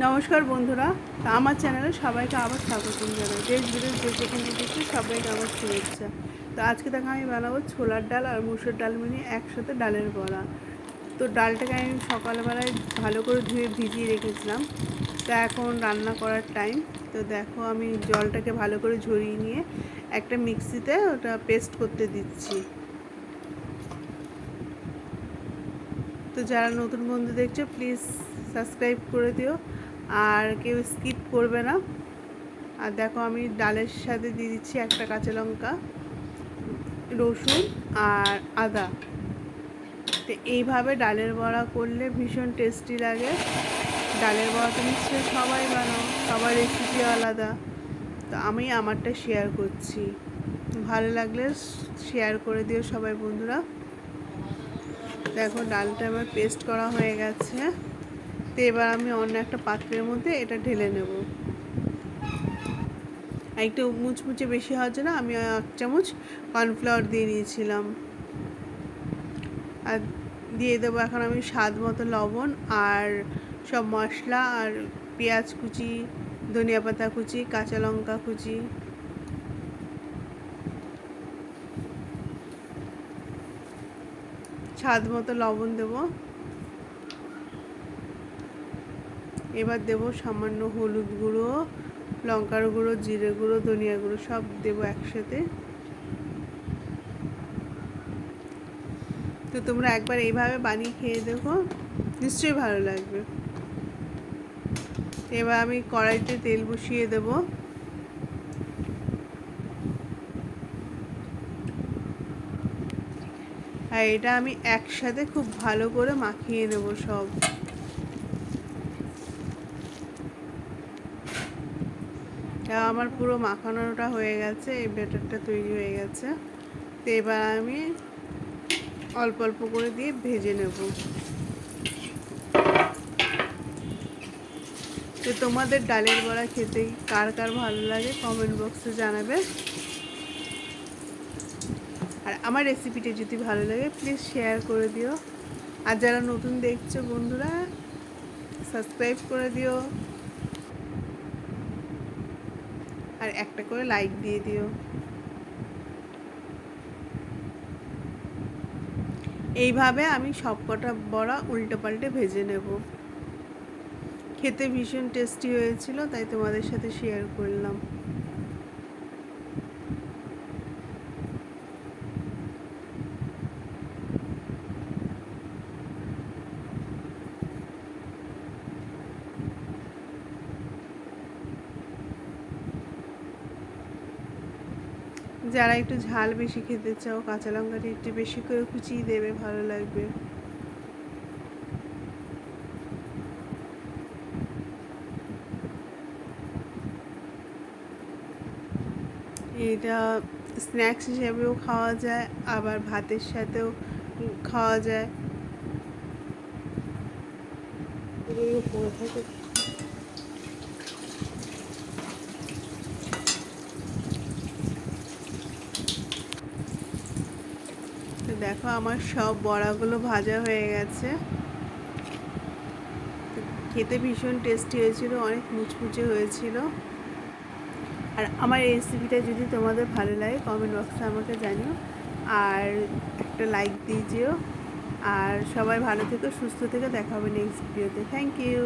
নমস্কার বন্ধুরা আমার চ্যানেলে সবাইকে আবার স্বাগতম জানাই। দেশ বিদেশ যে যেখানে দেখছি সবাইকে আমার শুভেচ্ছা। তো আজকে দেখা আমি বানাবো ছোলার ডাল আর মুসুর ডাল মিলিয়ে একসাথে ডালের বড়া। তো ডালটাকে আমি সকালবেলায় ভালো করে ধুয়ে ভিজিয়ে রেখেছিলাম। তা এখন রান্না করার টাইম তো দেখো আমি জলটাকে ভালো করে ঝরিয়ে নিয়ে একটা মিক্সিতে ওটা পেস্ট করতে দিচ্ছি। তো যারা নতুন বন্ধু দেখছ প্লিজ সাবস্ক্রাইব করে দিও আর কেউ স্কিপ করবে না। আর দেখো আমি ডালের সাথে দিয়ে দিচ্ছি একটা কাঁচা লঙ্কা, রসুন আর আদা। তো এইভাবে ডালের বড়া করলে ভীষণ টেস্টি লাগে। ডালের বড়া তো নিশ্চয়ই সবাই বানাও, সবার রেসিপি আলাদা। তো আমি আমারটা শেয়ার করছি। ভালো লাগলে শেয়ার করে দিও সবাই বন্ধুরা। দেখো ডালটা আমার পেস্ট করা হয়ে গেছে। তো এবার আমি অন্য একটা পাত্রের মধ্যে এটা ঢেলে নেব। একটু মুচমুচে বেশি হওয়ার জন্য আমি এক চামচ কর্নফ্লাওয়ার দিয়ে নিয়েছিলাম। আর দিয়ে দেবো এখন আমি স্বাদ মতো লবণ আর সব মশলা আর পেঁয়াজ কুচি, ধনিয়া পাতা কুচি, কাঁচা লঙ্কা কুচি। স্বাদ মতো লবণ দেব। এবার দেব সামান্য হলুদ গুঁড়ো, লঙ্কার গুঁড়ো, জিরে গুঁড়ো, ধনিয়া গুঁড়ো, সব দেব একসাথে। তো তোমরা একবার এইভাবে বানিয়ে খেয়ে দেখো, নিশ্চয়ই ভালো লাগবে। এবার আমি কড়াইতে তেল বসিয়ে দেবো। আর এটা আমি একসাথে খুব ভালো করে মাখিয়ে নেব সব। আমার পুরো মাখানোটা হয়ে গেছে, এই ব্যাটারটা তৈরি হয়ে গেছে। তো এবার আমি অল্প অল্প করে দিয়ে ভেজে নেব। তো তোমাদের ডালের বড়া খেতে কার কার ভালো লাগে কমেন্ট বক্সে জানাবে। আর আমার রেসিপিটা যদি ভালো লাগে প্লিজ শেয়ার করে দিও। আর যারা নতুন দেখছ বন্ধুরা সাবস্ক্রাইব করে দিও। আর একটা করে লাইক দিয়ে দিও। এইভাবে আমি সবকটা বড়া উল্টে পাল্টে ভেজে নেব। খেতে ভীষণ টেস্টি হয়েছিল, তাই তোমাদের সাথে শেয়ার করলাম। যারা একটু ঝাল বেশি খেতে চাও, কাঁচা লঙ্কাটা একটু বেশি করে কুচিয়ে দেবে, ভালো লাগবে। এটা স্ন্যাক্স হিসেবেও খাওয়া যায়, আবার ভাতের সাথেও খাওয়া যায়। তো দেখো আমার সব বড়াগুলো ভাজা হয়ে গেছে। খেতে ভীষণ টেস্টি হয়েছিল, অনেক মুচমুচে হয়েছিল। আর আমার রেসিপিটা যদি তোমাদের ভালো লাগে কমেন্ট বক্সে আমাকে জানিও। আর একটা লাইক দিয়ে যেও। আর সবাই ভালো থেকো, সুস্থ থেকে, দেখা হবে নেক্সট ভিডিওতে থ্যাংক ইউ